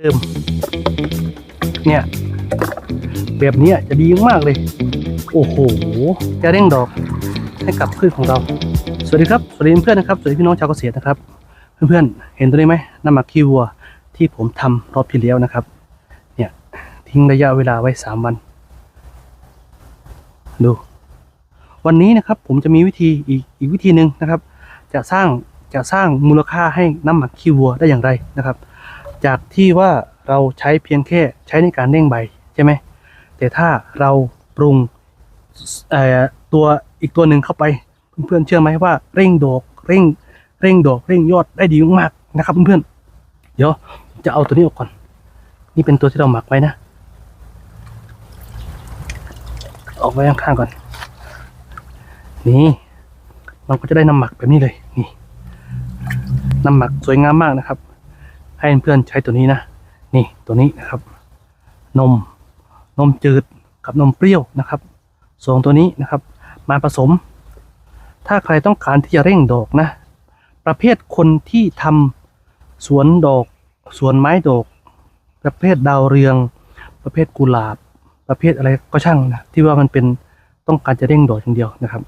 เดิมเนี่ย แบบนี้จะดีมากเลย โอ้โห จะเร่งดอกให้กับพืชของเรา สวัสดีครับ สวัสดีเพื่อนนะครับสวัสดีพี่น้องชาวเกษตรนะครับ เพื่อนๆ เห็นตัวนี้ไหมน้ำหมักขี้วัวที่ผมทำรอบที่แล้วนะครับ เนี่ยทิ้งระยะเวลาไว้สามวัน ดู วันนี้นะครับผมจะมีวิธีอีกอีกวิธีหนึ่งนะครับ จะสร้างจะสร้างมูลค่าให้น้ำหมักขี้วัวได้อย่างไรนะครับ จากที่ว่าเราใช้เพียงแค่ใช้ในการเร่งใบใช่ไหมแต่ถ้าเราปรุงตัวอีกตัวหนึ่งเข้าไป เพื่อนๆเชื่อไหมว่าเร่งดอกเร่งเร่งดอกเร่งยอดได้ดีมากๆนะครับเพื่อนๆเดี๋ยวจะเอาตัวนี้ออกก่อน นี่เป็นตัวที่เราหมักไว้นะ ออกไว้ข้างๆก่อน นี่เราก็จะได้น้ำหมักแบบนี้เลยนี่น้ำหมักสวยงามมากนะครับ ให้เพื่อนๆใช้ตัวนี้นะ นี่ตัวนี้นะครับ นมนมจืดกับนมเปรี้ยวนะครับสองตัวนี้นะครับ มาผสม ถ้าใครต้องการที่จะเร่งดอกนะ ประเภทคนที่ทำสวนดอก สวนไม้ดอก ประเภทดาวเรือง ประเภทกุหลาบ ประเภทอะไรก็ช่างนะที่ว่ามันเป็นต้องการจะเร่งดอกอย่างเดียวนะครับ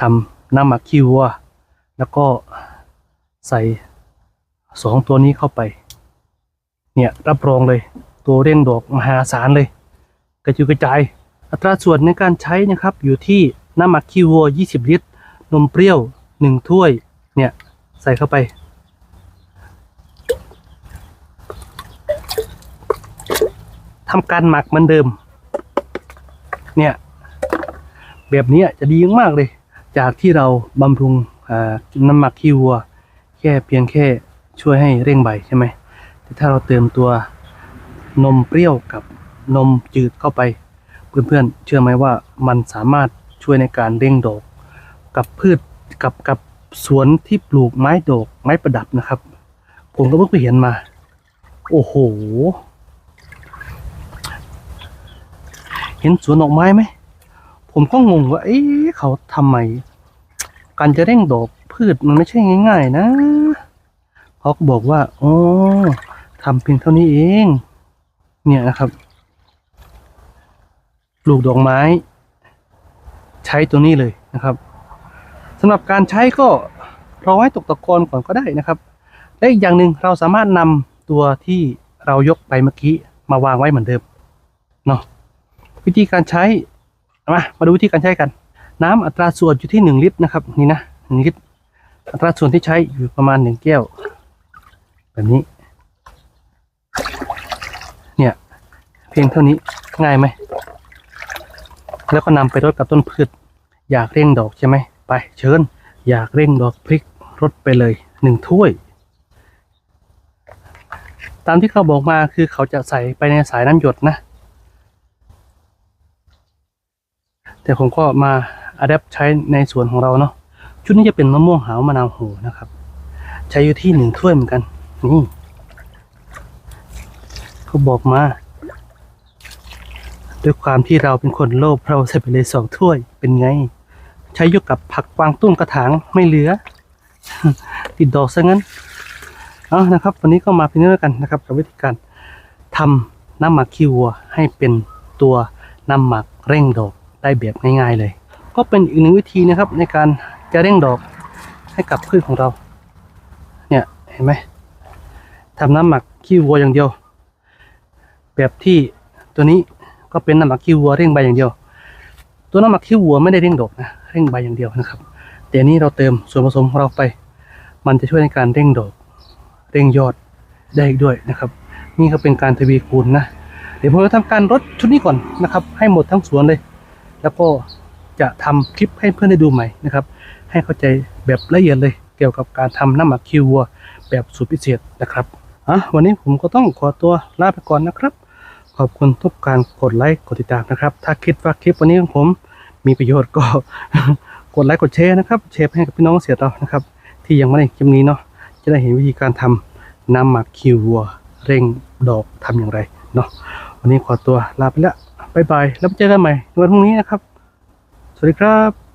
ทำน้ำหมักขี้วัวแล้วก็ใส่สองตัวนี้เข้าไป เนี่ยรับรองเลย ตัวเร่งดอกมหาศาลเลย กระจุยกระจาย อัตราส่วนในการใช้นะครับอยู่ที่น้ำหมักขี้วัว 20 ลิตร นมเปรี้ยว 1 ถ้วย เนี่ย ใส่เข้าไป ทำการหมักเหมือนเดิม เนี่ย แบบนี้จะดีมากเลย จากที่เราบำรุงน้ำหมักขี้วัว แค่เพียงแค่ช่วยให้เร่งใบใช่ไหม แต่ถ้าเราเติมตัวนมเปรี้ยวกับนมจืดเข้าไป เพื่อนๆ เชื่อไหมว่ามันสามารถช่วยในการเร่งดอก กับพืชกับกับสวนที่ปลูกไม้ดอกไม้ประดับนะครับ ผมก็เพิ่งไปเห็นมา โอ้โห เห็นสวนดอกไม้ไหม ผมก็งงว่า เอ๊ะเขาทำไม การจะเร่งดอกพืชมันไม่ใช่ง่าย ๆ นะเขาก็บอกว่าอ๋อ ทำเพียงเท่านี้เอง เนี่ยนะครับ ปลูกดอกไม้ ใช้ตัวนี้เลยนะครับสำหรับการใช้ก็รอให้ตกตะกอนก่อนก็ได้นะครับและอีกอย่างหนึ่งเราสามารถนำตัวที่เรายกไปเมื่อกี้มาวางไว้เหมือนเดิมเนาะวิธีการใช้มามาดูวิธีการใช้กัน น้ำอัตราส่วนอยู่ที่หนึ่งลิตรนะครับนี่นะหนึ่งลิตรอัตราส่วนที่ใช้อยู่ประมาณหนึ่งแก้ว แบบนี้ เนี่ย เพียงเท่านี้ง่ายไหม แล้วก็นำไปรดกับต้นพืช อยากเร่งดอกใช่ไหม ไปเชิญ อยากเร่งดอกพริกรดไปเลยหนึ่งถ้วย ตามที่เขาบอกมาคือเขาจะใส่ไปในสายน้ำหยดนะ แต่ผมก็มาอัดแอปใช้ในสวนของเราเนาะชุดนี้จะเป็นมะม่วงหาวมะนาวโหนะครับ ใช้อยู่ที่หนึ่งถ้วยเหมือนกันนี่เขาบอกมา ด้วยความที่เราเป็นคนโลภเราใส่ไปเลยสองถ้วยเป็นไง ใช้ยกกับผักกวางตุ้งกระถางไม่เหลือ ติดดอกซะงั้นเอานะครับ วันนี้ก็มาเพียงเท่านี้กันนะครับ กับวิธีการทำน้ำหมักขี้วัวให้เป็นตัวน้ำหมักเร่งดอกได้แบบง่ายๆเลย ก็เป็นอีกหนึ่งวิธีนะครับ ในการจะเร่งดอกให้กับพืชของเรา เนี่ยเห็นไหมทำน้ำหมักขี้วัวอย่างเดียว แบบที่ตัวนี้ ก็เป็นน้ำหมักขี้วัวเร่งใบอย่างเดียว ตัวน้ำหมักขี้วัวไม่ได้เร่งดอกนะเร่งใบอย่างเดียวนะครับ แต่นี้เราเติมส่วนผสมของเราไป มันจะช่วยในการเร่งดอก เร่งยอดได้อีกด้วยนะครับ นี่ก็เป็นการทวีคูณนะเดี๋ยวผมจะทำการรดชุดนี้ก่อนนะครับ ให้หมดทั้งสวนเลย แล้วก็จะทำคลิปให้เพื่อนได้ดูใหม่นะครับ ให้เข้าใจแบบละเอียดเลยเกี่ยวกับการทำน้ำหมักคิววัวแบบสูตรพิเศษนะครับอะวันนี้ผมก็ต้องขอตัวลาไปก่อนนะครับ ขอบคุณทุกการกดไลค์กดติดตามนะครับ ถ้าคิดว่าคลิปวันนี้ของผมมีประโยชน์ก็กดไลค์กดแชร์นะครับแชร์ให้กับพี่น้องเสียต่อนะครับ ที่ยังไม่ได้คลิปนี้เนาะจะได้เห็นวิธีการทำน้ำหมักคิววัว เร่งดอกทำอย่างไรเนาะวันนี้ขอตัวลาไปแล้วบายบายแล้วเจอกันใหม่ในวันพรุ่งนี้นะครับ สวัสดีครับ